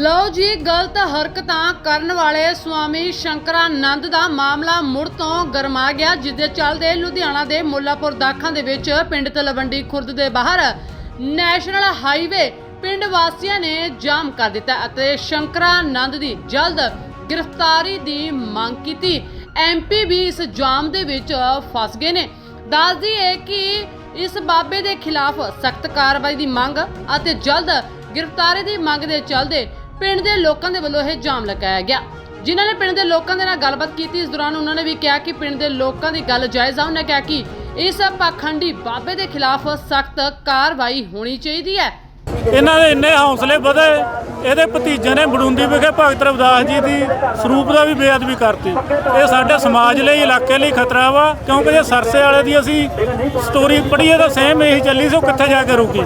ਲਓ ਜੀ, ਗਲਤ ਹਰਕਤਾਂ ਕਰਨ ਵਾਲੇ ਸਵਾਮੀ ਸ਼ੰਕਰਾਨੰਦ ਦਾ ਮਾਮਲਾ ਮੁੜ ਤੋਂ ਗਰਮਾ ਗਿਆ ਜਿਸ ਦੇ ਚੱਲਦੇ ਲੁਧਿਆਣਾ ਦੇ ਮੁੱਲਾਪੁਰ ਦਾਖਾਂ ਦੇ ਵਿੱਚ ਪਿੰਡ ਤਲਵੰਡੀ ਖੁਰਦ ਦੇ ਬਾਹਰ ਨੈਸ਼ਨਲ ਹਾਈਵੇ ਪਿੰਡ ਵਾਸੀਆਂ ਨੇ ਜਾਮ ਕਰ ਦਿੱਤਾ ਅਤੇ ਸ਼ੰਕਰਾਨੰਦ ਦੀ ਜਲਦ ਗ੍ਰਿਫਤਾਰੀ ਦੀ ਮੰਗ ਕੀਤੀ। ਐਮਪੀ ਵੀ ਇਸ ਜਾਮ ਦੇ ਵਿੱਚ ਫਸ ਗਏ ਨੇ। ਦੱਸਦੀ ਹੈ ਕਿ ਇਸ ਬਾਬੇ ਦੇ ਖਿਲਾਫ ਸਖਤ ਕਾਰਵਾਈ ਦੀ ਮੰਗ ਅਤੇ ਜਲਦ ਗ੍ਰਿਫਤਾਰੀ ਦੀ ਮੰਗ ਦੇ ਚੱਲਦੇ ਪਿੰਡ ਦੇ ਲੋਕਾਂ ਦੇ ਵੱਲੋਂ ਇਹ ਜਾਮ ਲਗਾਇਆ ਗਿਆ। ਜਿਨ੍ਹਾਂ ਨੇ ਪਿੰਡ ਦੇ ਲੋਕਾਂ ਦੇ ਨਾਲ ਗੱਲਬਾਤ ਕੀਤੀ, ਇਸ ਦੌਰਾਨ ਉਹਨਾਂ ਨੇ ਵੀ ਕਿਹਾ ਕਿ ਪਿੰਡ ਦੇ ਲੋਕਾਂ ਦੀ ਗੱਲ ਜਾਇਜ਼ ਆ। ਉਹਨਾਂ ਕਿਹਾ ਕਿ ਇਸ ਪਾਖੰਡੀ ਬਾਬੇ ਦੇ ਖਿਲਾਫ ਸਖਤ ਕਾਰਵਾਈ ਹੋਣੀ ਚਾਹੀਦੀ ਹੈ। ਇਹਨਾਂ ਦੇ ਇੰਨੇ ਹੌਸਲੇ ਵਧੇ, ਇਹਦੇ ਭਤੀਜੇ ਨੇ ਬੜੁੰਦੀ ਵਿਖੇ ਭਗਤ ਰਵਿਦਾਸ ਜੀ ਦੀ ਸਰੂਪ ਦਾ ਵੀ ਬੇਅਦਬੀ ਕਰਤੀ। ਇਹ ਸਾਡੇ ਸਮਾਜ ਲਈ, ਇਲਾਕੇ ਲਈ ਖਤਰਾ ਵਾ, ਕਿਉਂਕਿ ਜੇ ਸਰਸੇ ਵਾਲੇ ਦੀ ਅਸੀਂ ਸਟੋਰੀ ਪੜ੍ਹੀਏ ਤਾਂ ਸੇਮ ਇਹੀ ਚੱਲੀ ਸੀ, ਉਹ ਕਿੱਥੇ ਜਾ ਕੇ ਰੁਕੀ।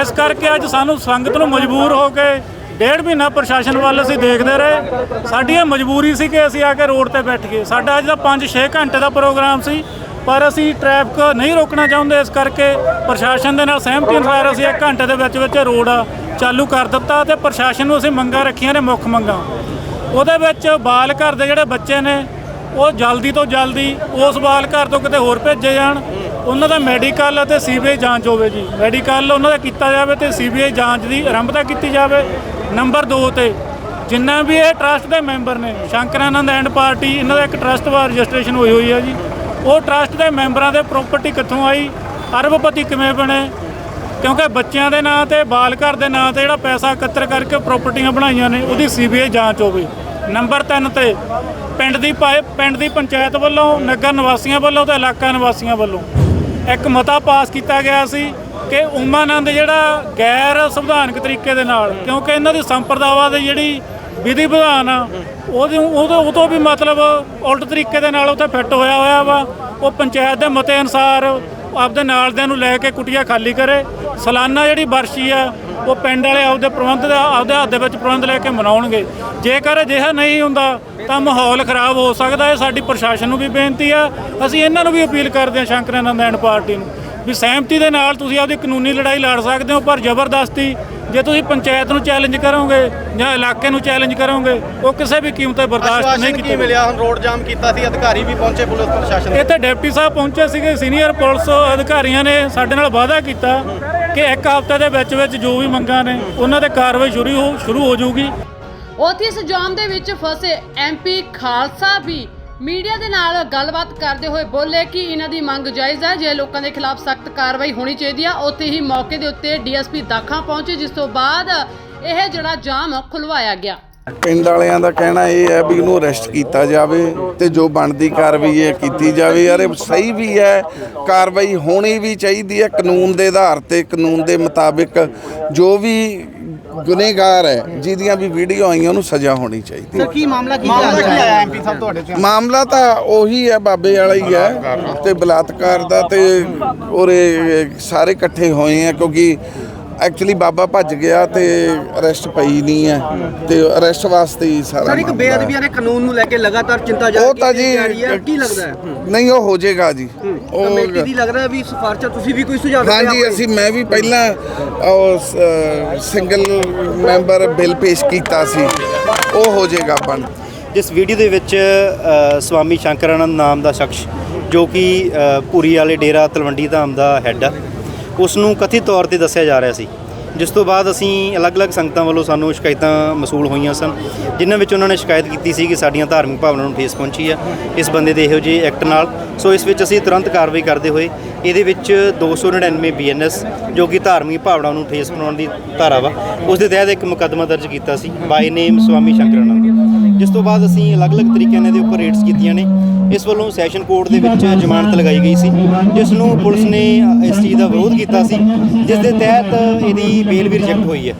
ਇਸ ਕਰਕੇ ਅੱਜ ਸਾਨੂੰ ਸੰਗਤ ਨੂੰ ਮਜਬੂਰ ਹੋ ਕੇ ਡੇਢ ਮਹੀਨਾ ਪ੍ਰਸ਼ਾਸਨ ਵੱਲ ਅਸੀਂ ਦੇਖਦੇ ਰਹੇ। ਸਾਡੀ ਇਹ ਮਜਬੂਰੀ ਸੀ ਕਿ ਅਸੀਂ ਆ ਕੇ ਰੋਡ ਤੇ ਬੈਠ ਗਏ। ਸਾਡਾ ਅੱਜ ਦਾ 5-6 ਘੰਟੇ ਦਾ ਪ੍ਰੋਗਰਾਮ ਸੀ, ਪਰ ਅਸੀਂ ਟ੍ਰੈਫਿਕ ਨਹੀਂ ਰੋਕਣਾ ਚਾਹੁੰਦੇ। ਇਸ ਕਰਕੇ ਪ੍ਰਸ਼ਾਸਨ ਦੇ ਨਾਲ ਸਹਿਮਤੀ ਅਨੁਸਾਰ ਅਸੀਂ 1 ਘੰਟੇ ਦੇ ਵਿੱਚ ਵਿੱਚ ਰੋਡ ਚਾਲੂ ਕਰ ਦਿੱਤਾ ਤੇ ਪ੍ਰਸ਼ਾਸਨ ਨੂੰ ਅਸੀਂ ਮੰਗਾਂ ਰੱਖੀਆਂ ਨੇ ਮੁੱਖ ਮੰਗਾਂ। ਉਹਦੇ ਵਿੱਚ ਬਾਲ ਘਰ ਦੇ ਜਿਹੜੇ ਬੱਚੇ ਨੇ, ਉਹ ਜਲਦੀ ਤੋਂ ਜਲਦੀ ਉਸ ਬਾਲ ਘਰ ਤੋਂ ਕਿਤੇ ਹੋਰ ਭੇਜੇ ਜਾਣ। ਉਹਨਾਂ ਦਾ ਮੈਡੀਕਲ ਅਤੇ ਸੀਬੀਆਈ ਜਾਂਚ ਹੋਵੇ ਜੀ। ਮੈਡੀਕਲ ਉਹਨਾਂ ਦਾ ਕੀਤਾ ਜਾਵੇ ਤੇ ਸੀਬੀਆਈ ਜਾਂਚ ਦੀ ਆਰੰਭਤਾ ਕੀਤੀ ਜਾਵੇ। ਨੰਬਰ 2 ਤੇ ਜਿੰਨਾ ਵੀ ਇਹ ਟਰਸਟ ਦੇ ਮੈਂਬਰ ਨੇ, ਸ਼ੰਕਰਾਨੰਦ ਐਂਡ ਪਾਰਟੀ, ਇਹਨਾਂ ਦਾ ਇੱਕ ਟਰਸਟ ਵਾਰ ਰਜਿਸਟ੍ਰੇਸ਼ਨ ਹੋਈ ਹੋਈ ਹੈ ਜੀ। ਉਹ ਟਰਸਟ ਦੇ ਮੈਂਬਰਾਂ ਦੇ ਪ੍ਰਾਪਰਟੀ ਕਿੱਥੋਂ ਆਈ, ਅਰਬਪਤੀ ਕਿਵੇਂ ਬਣੇ? ਕਿਉਂਕਿ ਬੱਚਿਆਂ ਦੇ ਨਾਂ ਤੇ, ਬਾਲ ਘਰ ਦੇ ਨਾਂ ਤੇ ਜਿਹੜਾ ਪੈਸਾ ਇਕੱਤਰ ਕਰਕੇ ਪ੍ਰਾਪਰਟੀਆਂ ਬਣਾਈਆਂ ਨੇ, ਉਹਦੀ ਸੀਬੀਆਈ ਜਾਂਚ ਹੋਵੇ। ਨੰਬਰ 3 ਤੇ ਪਿੰਡ ਦੀ ਪਾਏ ਪਿੰਡ ਦੀ ਪੰਚਾਇਤ ਵੱਲੋਂ, ਨਗਰ ਨਿਵਾਸੀਆਂ ਵੱਲੋਂ ਤੇ ਇਲਾਕਾ ਨਿਵਾਸੀਆਂ ਵੱਲੋਂ ਇੱਕ ਮਤਾ ਪਾਸ ਕੀਤਾ ਗਿਆ ਸੀ। ਕਿ ਉਮਾਨੰਦ ਜਿਹੜਾ ਗੈਰ ਸੰਵਿਧਾਨਕ ਤਰੀਕੇ ਦੇ ਨਾਲ ਕਿਉਂਕਿ ਇਹਨਾਂ ਦੀ ਸੰਪਰਦਾਵਾ ਦੀ ਜਿਹੜੀ ਵਿਧੀ ਵਿਧਾਨ ਆ ਉਹਦੇ ਉਹਦੇ ਉਹ ਤੋਂ ਵੀ ਮਤਲਬ ਉਲਟ ਤਰੀਕੇ ਦੇ ਨਾਲ ਉੱਥੇ ਫਿੱਟ ਹੋਇਆ ਹੋਇਆ ਵਾ। ਉਹ ਪੰਚਾਇਤ ਦੇ ਮਤੇ ਅਨੁਸਾਰ ਆਪਦੇ ਨਾਲ ਦਿਆਂ ਨੂੰ ਲੈ ਕੇ ਕੁਟੀਆਂ ਖਾਲੀ ਕਰੇ। ਸਾਲਾਨਾ ਜਿਹੜੀ ਵਰਸ਼ੀ ਆ ਉਹ ਪਿੰਡ ਵਾਲੇ ਆਪਦੇ ਪ੍ਰਬੰਧ ਦਾ ਆਪਦੇ ਹੱਥ ਦੇ ਵਿੱਚ ਪ੍ਰਬੰਧ ਲੈ ਕੇ ਮਨਾਉਣਗੇ। ਜੇਕਰ ਅਜਿਹਾ ਨਹੀਂ ਹੁੰਦਾ ਤਾਂ ਮਾਹੌਲ ਖਰਾਬ ਹੋ ਸਕਦਾ। ਹੈ ਸਾਡੀ ਪ੍ਰਸ਼ਾਸਨ ਨੂੰ ਵੀ ਬੇਨਤੀ ਆ। ਅਸੀਂ ਇਹਨਾਂ ਨੂੰ ਵੀ ਅਪੀਲ ਕਰਦੇ ਹਾਂ ਸ਼ੰਕਰਾਨੰਦ ਐਂਡ ਪਾਰਟੀ ਨੂੰ। ਵੀ ਸਹਿਮਤੀ ਦੇ ਨਾਲ ਤੁਸੀਂ ਆਪਦੀ ਕਾਨੂੰਨੀ ਲੜਾਈ ਲੜ ਸਕਦੇ ਹੋ ਪਰ ਜ਼ਬਰਦਸਤੀ ਜੇ ਤੁਸੀਂ ਪੰਚਾਇਤ ਨੂੰ ਚੈਲੰਜ ਕਰੋਗੇ ਜਾਂ ਇਲਾਕੇ ਨੂੰ ਚੈਲੰਜ ਕਰੋਗੇ ਉਹ ਕਿਸੇ ਵੀ ਕੀਮਤ ਤੇ ਬਰਦਾਸ਼ਤ ਨਹੀਂ ਕੀਤਾ ਮਿਲਿਆ ਹੁਣ ਰੋਡ ਜਾਮ ਕੀਤਾ ਸੀ ਅਧਿਕਾਰੀ ਵੀ ਪਹੁੰਚੇ ਪੁਲਿਸ ਪ੍ਰਸ਼ਾਸਨ ਦੇ। ਇੱਥੇ ਡਿਪਟੀ ਸਾਹਿਬ ਪਹੁੰਚੇ ਸੀਗੇ ਸੀਨੀਅਰ ਪੁਲਿਸ ਅਧਿਕਾਰੀਆਂ ਨੇ ਸਾਡੇ ਨਾਲ ਵਾਅਦਾ ਕੀਤਾ ਕਿ ਇੱਕ ਹਫ਼ਤੇ ਦੇ ਵਿੱਚ ਵਿੱਚ ਜੋ ਵੀ ਮੰਗਾਂ ਨੇ ਉਹਨਾਂ ਤੇ ਕਾਰਵਾਈ ਸ਼ੁਰੂ ਹੋ ਸ਼ੁਰੂ ਹੋ ਜਾਊਗੀ ਉੱਥੇ ਇਸ ਜਾਮ ਦੇ ਵਿੱਚ ਫਸੇ ਐਮਪੀ ਖਾਲਸਾ ਵੀ ਮੀਡੀਆ ਦੇ ਨਾਲ ਗੱਲਬਾਤ ਕਰਦੇ ਹੋਏ ਬੋਲੇ ਕਿ ਇਹਨਾਂ ਦੀ ਮੰਗ ਜਾਇਜ਼ ਹੈ। ਜੇ ਲੋਕਾਂ ਦੇ ਖਿਲਾਫ ਸਖਤ ਕਾਰਵਾਈ ਹੋਣੀ ਚਾਹੀਦੀ ਆ, ਉੱਥੇ ਹੀ ਮੌਕੇ ਦੇ ਉੱਤੇ ਡੀਐਸਪੀ ਦਾਖਾ ਪਹੁੰਚੇ, ਜਿਸ ਤੋਂ ਬਾਅਦ ਇਹ ਜਿਹੜਾ ਜਾਮ ਖੁਲਵਾਇਆ ਗਿਆ। ਪਿੰਡ ਵਾਲਿਆਂ ਦਾ ਕਹਿਣਾ ਇਹ ਹੈ ਵੀ ਇਹਨੂੰ ਅਰੈਸਟ ਕੀਤਾ ਜਾਵੇ ਤੇ ਜੋ ਬਣਦੀ ਕਾਰਵਾਈ ਹੈ ਕੀਤੀ ਜਾਵੇ। ਯਾਰ, ਇਹ ਸਹੀ ਵੀ ਹੈ, ਕਾਰਵਾਈ ਹੋਣੀ ਵੀ ਚਾਹੀਦੀ ਹੈ। ਕਾਨੂੰਨ ਦੇ ਆਧਾਰ ਤੇ, ਕਾਨੂੰਨ ਦੇ ਮੁਤਾਬਿਕ ਜੋ ਵੀ ਗੁਨੇਗਾਰ ਹੈ ਜਿਹਦੀਆਂ ਵੀ ਵੀਡੀਓ ਆਈਆਂ ਉਹਨੂੰ ਸਜ਼ਾ ਹੋਣੀ ਚਾਹੀਦੀ। ਹੈ ਕੀ ਮਾਮਲਾ ਕੀ ਆਇਆ ਐਮਪੀ ਸਾਹਿਬ ਤੁਹਾਡੇ ਤੇ? ਮਾਮਲਾ ਤਾਂ ਉਹੀ ਹੈ ਬਾਬੇ ਵਾਲਾ ਹੀ ਹੈ ਤੇ ਬਲਾਤਕਾਰ ਦਾ ਤੇ ਉਹਰੇ ਸਾਰੇ ਇਕੱਠੇ ਹੋਏ ਆ ਕਿਉਂਕਿ ਐਕਚੁਅਲੀ ਬਾਬਾ ਭੱਜ ਗਿਆ ਤੇ ਅਰੈਸਟ ਪਈ ਨਹੀਂ ਹੈ ਤੇ ਅਰੈਸਟ ਵਾਸਤੇ ਹੀ ਸਾਰਾ ਸਰ ਇੱਕ ਮਾਮਲਾ। ਬੇਅਦਬੀਆਂ ਦੇ ਕਾਨੂੰਨ ਨੂੰ ਲੈ ਕੇ ਲਗਾਤਾਰ ਚਿੰਤਾ ਜਾਰੀ ਉਹ ਤਾਂ ਜੀ ਕੀਤੀ ਜਾ ਰਹੀ ਹੈ ਕੀ ਲੱਗਦਾ ਹੈ ਨਹੀਂ ਉਹ ਹੋ ਜਾਏਗਾ ਜੀ ਕਮੇਟੀ ਦੀ ਲੱਗ ਰਿਹਾ ਵੀ ਸਿਫਾਰਸ਼ਾਂ ਤੁਸੀਂ ਵੀ ਕੋਈ ਸੁਝਾਅ ਦਿੱਤੇ ਹਾਂਜੀ? ਅਸੀਂ ਮੈਂ ਵੀ ਪਹਿਲਾਂ ਉਹ ਸਿੰਗਲ ਮੈਂਬਰ ਬਿੱਲ ਪੇਸ਼ ਕੀਤਾ ਸੀ ਉਹ ਹੋ ਜਾਏਗਾ ਬਣ ਜਿਸ ਵੀਡੀਓ ਦੇ ਵਿੱਚ ਅ, ਸਵਾਮੀ ਸ਼ੰਕਰਾਨੰਦ ਨਾਮ ਦਾ ਸ਼ਖਸ ਜੋ ਕਿ ਅ, ਭੂਰੀ ਵਾਲੇ ਡੇਰਾ ਤਲਵੰਡੀ ਧਾਮ ਦਾ ਹੈੱਡ ਆ ਉਸ ਨੂੰ ਕਥਿਤ ਤੌਰ ਤੇ ਦੱਸਿਆ ਜਾ ਰਿਹਾ ਸੀ। ਜਿਸ ਤੋਂ ਬਾਅਦ ਅਸੀਂ ਅਲੱਗ-ਅਲੱਗ ਸੰਗਤਾਂ ਵੱਲੋਂ ਸਾਨੂੰ ਸ਼ਿਕਾਇਤਾਂ ਮਸੂਲ ਹੋਈਆਂ ਸਨ, ਜਿਨ੍ਹਾਂ ਵਿੱਚ ਉਹਨਾਂ ਨੇ ਸ਼ਿਕਾਇਤ ਕੀਤੀ ਸੀ ਕਿ ਸਾਡੀਆਂ ਧਾਰਮਿਕ ਭਾਵਨਾਵਾਂ ਨੂੰ ਠੇਸ ਪਹੁੰਚੀ ਆ। ਇਸ ਬੰਦੇ ਦੇ ਇਹੋ ਜਿਹੇ ਐਕਟ ਨਾਲ। ਸੋ ਇਸ ਵਿੱਚ ਅਸੀਂ ਤੁਰੰਤ ਕਾਰਵਾਈ ਕਰਦੇ ਹੋਏ ਇਹਦੇ ਵਿੱਚ 299 ਬੀਐਨਐਸ ਜੋ ਕਿ ਧਾਰਮਿਕ ਭਾਵਨਾਵਾਂ ਨੂੰ ਠੇਸ ਪਹੁੰਚਾਉਣ ਦੀ ਧਾਰਾ ਵਾ, ਉਸ ਦੇ ਤਹਿਤ ਇੱਕ ਮੁਕੱਦਮਾ ਦਰਜ ਕੀਤਾ ਸੀ। ਬਾਈ ਨੇਮ ਸਵਾਮੀ ਸ਼ੰਕਰਾਨੰਦ। ਜਿਸ ਤੋਂ ਬਾਅਦ ਅਸੀਂ ਅਲੱਗ-ਅਲੱਗ ਤਰੀਕਿਆਂ ਨਾਲ ਇਹਦੇ ਉੱਪਰ ਰੇਡਸ ਕੀਤੀਆਂ ਨੇ। ਇਸ ਵੱਲੋਂ ਸੈਸ਼ਨ ਕੋਰਟ ਦੇ ਵਿੱਚ ਜ਼ਮਾਨਤ ਲਗਾਈ ਗਈ ਸੀ, ਜਿਸ ਨੂੰ ਪੁਲਿਸ ਨੇ ਇਸ ਚੀਜ਼ ਦਾ ਵਿਰੋਧ ਕੀਤਾ ਸੀ, ਜਿਸ ਦੇ ਤਹਿਤ ਇਹਦੀ ਬੇਲ ਵੀ ਰਿਜੈਕਟ ਹੋਈ ਹੈ।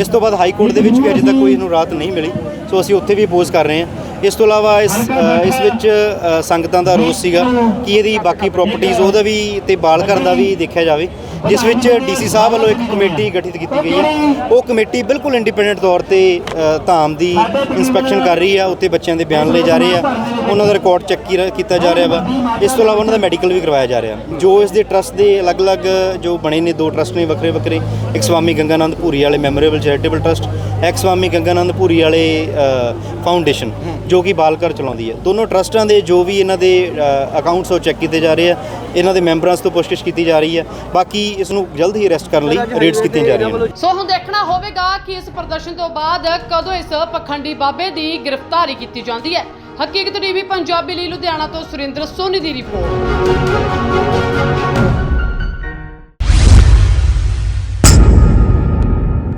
ਇਸ ਤੋਂ ਬਾਅਦ ਹਾਈ ਕੋਰਟ ਦੇ ਵਿੱਚ ਵੀ ਅਜੇ ਤੱਕ ਕੋਈ ਇਹਨੂੰ ਰਾਹਤ ਨਹੀਂ ਮਿਲੀ। ਸੋ ਅਸੀਂ ਉੱਥੇ ਵੀ ਅਪੋਜ਼ ਕਰ ਰਹੇ ਹਾਂ। ਇਸ ਤੋਂ ਇਲਾਵਾ ਇਸ ਇਸ ਵਿੱਚ ਸੰਗਤਾਂ ਦਾ ਰੋਸ ਸੀਗਾ ਕਿ ਇਹਦੀ ਬਾਕੀ ਪ੍ਰਾਪਰਟੀਆਂ ਉਹਦਾ ਵੀ ਤੇ ਬਾਲ ਘਰ ਦਾ ਵੀ ਦੇਖਿਆ ਜਾਵੇ, ਜਿਸ ਵਿੱਚ ਡੀਸੀ ਸਾਹਿਬ ਵੱਲੋਂ ਇੱਕ ਕਮੇਟੀ ਗਠਿਤ ਕੀਤੀ ਗਈ ਹੈ। ਉਹ ਕਮੇਟੀ ਬਿਲਕੁਲ ਇੰਡੀਪੈਂਡੈਂਟ ਤੌਰ ਤੇ ਧਾਮ ਦੀ ਇਨਸਪੈਕਸ਼ਨ ਕਰ ਰਹੀ ਆ ਉੱਤੇ ਬੱਚਿਆਂ ਦੇ ਬਿਆਨ ਲਏ ਜਾ ਰਹੇ ਆ, ਉਹਨਾਂ ਦਾ ਰਿਕਾਰਡ ਚੈੱਕ ਕੀਤਾ ਜਾ ਰਿਹਾ ਵਾ। ਇਸ ਤੋਂ ਇਲਾਵਾ ਉਹਨਾਂ ਦਾ ਮੈਡੀਕਲ ਵੀ ਕਰਵਾਇਆ ਜਾ ਰਿਹਾ। ਜੋ ਇਸ ਦੇ ਟਰਸਟ ਦੇ ਅਲੱਗ-ਅਲੱਗ ਜੋ ਬਣੇ ਨੇ, ਦੋ ਟਰਸਟ ਨੇ ਵੱਖਰੇ ਵੱਖਰੇ ਇੱਕ ਸਵਾਮੀ ਗੰਗਾਨੰਦ ਭੂਰੀ ਵਾਲੇ ਮੈਮੋਰੀਅਲ ਚੈਰੀਟੇਬਲ ਟਰਸਟ ਇੱਕ ਸਵਾਮੀ ਗੰਗਾਨੰਦ ਭੂਰੀ ਵਾਲੇ ਫਾਊਂਡੇਸ਼ਨ ਜੋ ਕਿ ਬਾਲਕਰ ਚਲਾਉਂਦੀ ਹੈ। ਦੋਨੋਂ ਟਰਸਟਾਂ ਦੇ ਜੋ ਵੀ ਇਹਨਾਂ ਦੇ ਅਕਾਊਂਟਸ ਉਹ ਚੈੱਕ ਕੀਤੇ ਜਾ ਰਹੇ ਆ। ਇਹਨਾਂ ਦੇ ਮੈਂਬਰਾਂ ਤੋਂ ਪੁੱਛਗਿੱਛ ਕੀਤੀ ਜਾ ਰਹੀ ਹੈ। ਬਾਕੀ ਇਸ ਨੂੰ ਜਲਦ ਹੀ ਅਰੈਸਟ ਕਰਨ ਲਈ ਰੇਡਸ ਕੀਤੀਆਂ ਜਾ ਰਹੀਆਂ ਨੇ। ਸੋ ਹੁਣ ਦੇਖਣਾ ਹੋਵੇਗਾ ਕਿ ਇਸ ਪ੍ਰਦਰਸ਼ਨ ਤੋਂ ਬਾਅਦ ਕਦੋਂ ਇਸ ਪਖੰਡੀ ਬਾਬੇ ਦੀ ਗ੍ਰਿਫਤਾਰੀ ਕੀਤੀ ਜਾਂਦੀ ਹੈ। ਹਕੀਕਤ ਟੀਵੀ, ਪੰਜਾਬੀ ਲਈ ਲੁਧਿਆਣਾ ਤੋਂ ਸੁਰਿੰਦਰ ਸੋਨੀ ਦੀ ਰਿਪੋਰਟ।